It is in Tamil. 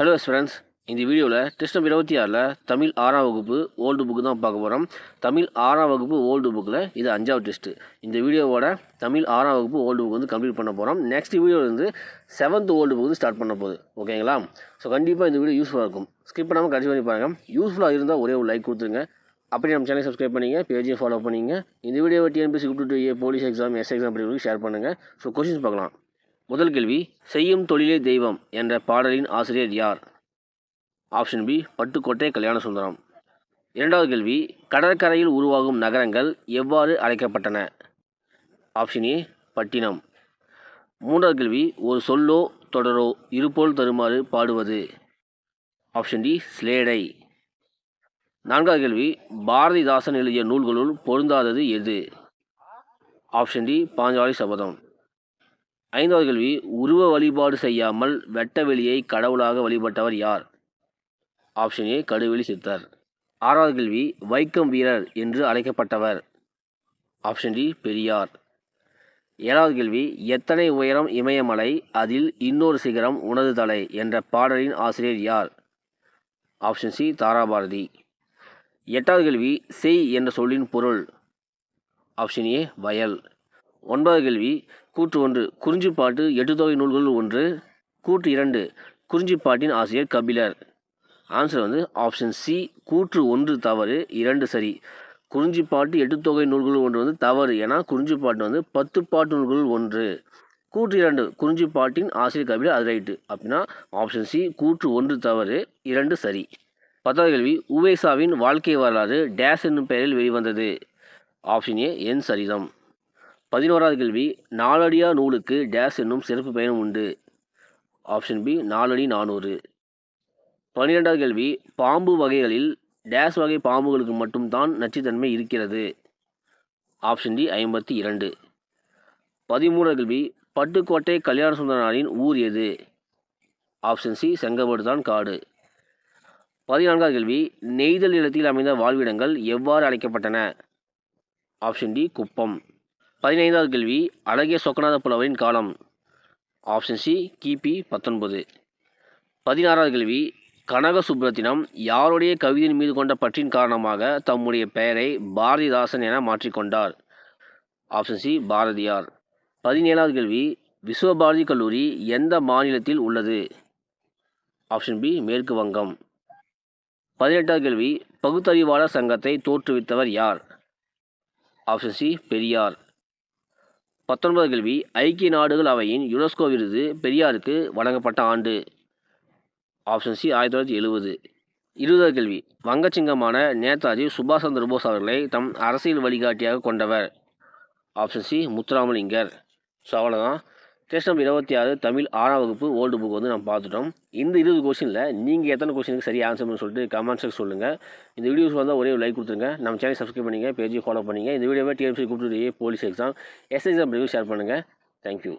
ஹலோ ஃப்ரெண்ட்ஸ் இந்த வீடியோவில் கிருஷ்ணம் இருபத்தி ஆறில் தமிழ் ஆறாம் வகுப்பு ஓல்டு புக்கு தான் பார்க்க போகிறோம் தமிழ் ஆறாம் வகுப்பு ஓல்டு புக்கில் இது அஞ்சாவது டெஸ்ட்டு இந்த வீடியோவோட தமிழ் ஆறாம் வகுப்பு ஓல்டு புக் வந்து கம்ப்ளீட் பண்ண போகிறோம் நெக்ஸ்ட் வீடியோ வந்து செவன்த் ஓல்டு புக் வந்து ஸ்டார்ட் பண்ண போகுது. ஓகேங்களா? ஸோ கண்டிப்பாக இந்த வீடியோ யூஸ்ஃபுல்லாக இருக்கும். ஸ்கிப் பண்ணாமல் கடைசி பண்ணி பாருங்கள் யூஸ்ஃபுல்லாக இருந்தால் ஒரே ஒரு லைக் கொடுத்துருங்க. அப்படியே நம்ம சேனல் சப்ஸ்கிரைப் பண்ணிங்க பேஜையும் ஃபாலோ பண்ணிங்க. இந்த video TNPSC group two A police exam S exam அப்படி ஷேர் பண்ணுங்கள் ஸோ கொஷின்ஸ் பார்க்கலாம். முதல் கேள்வி செய்யும் தொழிலே தெய்வம் என்ற பாடலின் ஆசிரியர் யார்? ஆப்ஷன் பி பட்டுக்கோட்டை கல்யாண சுந்தரம் இரண்டாவது கேள்வி கடற்கரையில் உருவாகும் நகரங்கள் எவ்வாறு அழைக்கப்பட்டன? ஆப்ஷன் ஏ பட்டினம். மூன்றாவது கேள்வி ஒரு சொல்லோ தொடரோ இருபோல் தருமாறு பாடுவது? ஆப்ஷன் டி ஸ்லேடை நான்காவது கேள்வி பாரதிதாசன் எழுதிய நூல்களுள் பொருந்தாதது எது? Option D Panchali Sabatham. ஐந்தாவது கேள்வி உருவ வழிபாடு செய்யாமல் வெட்ட வெளியை கடவுளாக வழிபட்டவர் யார்? ஆப்ஷன் ஏ கடுவெளி சித்தர். ஆறாவது கேள்வி வைக்கம் வீரர் என்று அழைக்கப்பட்டவர். Option D Periyar. ஏழாவது கேள்வி எத்தனை உயரம் இமயமலை அதில் இன்னொரு சிகரம் உனது தலை என்ற பாடலின் ஆசிரியர் யார்? Option C Tharabharathi. எட்டாவது கேள்வி செய் என்ற சொல்லின் பொருள். ஆப்ஷன் ஏ வயல். ஒன்பதாவது கேள்வி கூற்று ஒன்று குறிஞ்சிப்பாட்டு எட்டுத்தொகை நூல்கள் ஒன்று கூற்று இரண்டு குறிஞ்சிப்பாட்டின் ஆசிரியர் கபிலர். ஆன்சர் வந்து ஆப்ஷன் சி கூற்று ஒன்று தவறு இரண்டு சரி. குறிஞ்சிப்பாட்டு எட்டுத்தொகை நூல்கள் ஒன்று வந்து தவறு ஏன்னா குறிஞ்சிப்பாட்டு வந்து பத்து பாட்டு நூல்கள் ஒன்று. கூற்று இரண்டு குறிஞ்சிப்பாட்டின் ஆசிரியர் கபிலர் அது ரைட்டு அப்படின்னா ஆப்ஷன் சி கூற்று ஒன்று தவறு இரண்டு சரி. பத்தாவது கேள்வி உவேசாவின் வாழ்க்கை வரலாறு டேஸ் என்னும் பெயரில் வெளிவந்தது. ஆப்ஷன் ஏ என் சரிதம். பதினோராவது கேள்வி நாலடியா நூலுக்கு டேஸ் என்னும் சிறப்பு பயணம் உண்டு. ஆப்ஷன் பி நாலடி நானூறு. பன்னிரெண்டாவது கேள்வி பாம்பு வகைகளில் டேஸ் வகை பாம்புகளுக்கு மட்டும்தான் நச்சுத்தன்மை இருக்கிறது. ஆப்ஷன் டி ஐம்பத்தி இரண்டு. பதிமூணாவது கேள்வி பட்டுக்கோட்டை கல்யாண சுந்தரனாரின் ஊர் எது? ஆப்ஷன் சி செங்கபோடு தான் காடு. பதினான்காவது கேள்வி நெய்தல் நிலத்தில் அமைந்த வாழ்விடங்கள் எவ்வாறு அழைக்கப்பட்டன? ஆப்ஷன் டி குப்பம். பதினைந்தாவது கேள்வி அழகிய சொக்கநாத புலவரின் காலம். ஆப்ஷன் சி கிபி பத்தொன்பது. பதினாறாவது கேள்வி கனக சுப்ரத்தினம் யாருடைய கவிதையின் மீது கொண்ட பற்றின் காரணமாக தம்முடைய பெயரை பாரதிதாசன் என மாற்றிக்கொண்டார்? Option C Bharathiyar. பதினேழாவது கேள்வி விஸ்வபாரதி கல்லூரி எந்த மாநிலத்தில் உள்ளது? ஆப்ஷன் பி மேற்கு வங்கம். பதினெட்டாவது கேள்வி பகுத்தறிவாளர் சங்கத்தை தோற்றுவித்தவர் யார்? Option C Periyar. பத்தொன்பது கேள்வி ஐக்கிய நாடுகள் அவையின் யுனெஸ்கோ விருது பெரியாருக்கு வழங்கப்பட்ட ஆண்டு. ஆப்ஷன் சி ஆயிரத்தி தொள்ளாயிரத்தி எழுபது. இருபதாவது கேள்வி வங்கச்சிங்கமான நேதாஜி சுபாஷ் சந்திர போஸ் அவர்களை தம் அரசியல் வழிகாட்டியாக கொண்டவர். Option C Muthuramalingar. ஸோ அவ்வளோதான் டெஸ்ட் நம்பர் இருபத்தி ஆறு தமிழ் ஆறாம் வகுப்பு ஓல்டு புக் வந்து நம்ம பார்த்துட்டோம். இந்த இருபது கொஸ்டினில் நீங்கள் எத்தனை கொஸ்டினுக்கு சரி ஆன்சர்னு சொல்லிட்டு கமெண்ட் செக்ஸ் சொல்லுங்கள் இந்த வீடியோஸ் வந்தால் ஒரே லைக் கொடுத்துருங்க. நம்ம சேனல் சப்ஸ்கிரைப் பண்ணிங்க பேஜை ஃபாலோ பண்ணிங்க. இந்த வீடியோவை டிஎம்சி கூப்பிட்டு police exam S exam share பண்ணுங்கள் தேங்க்யூ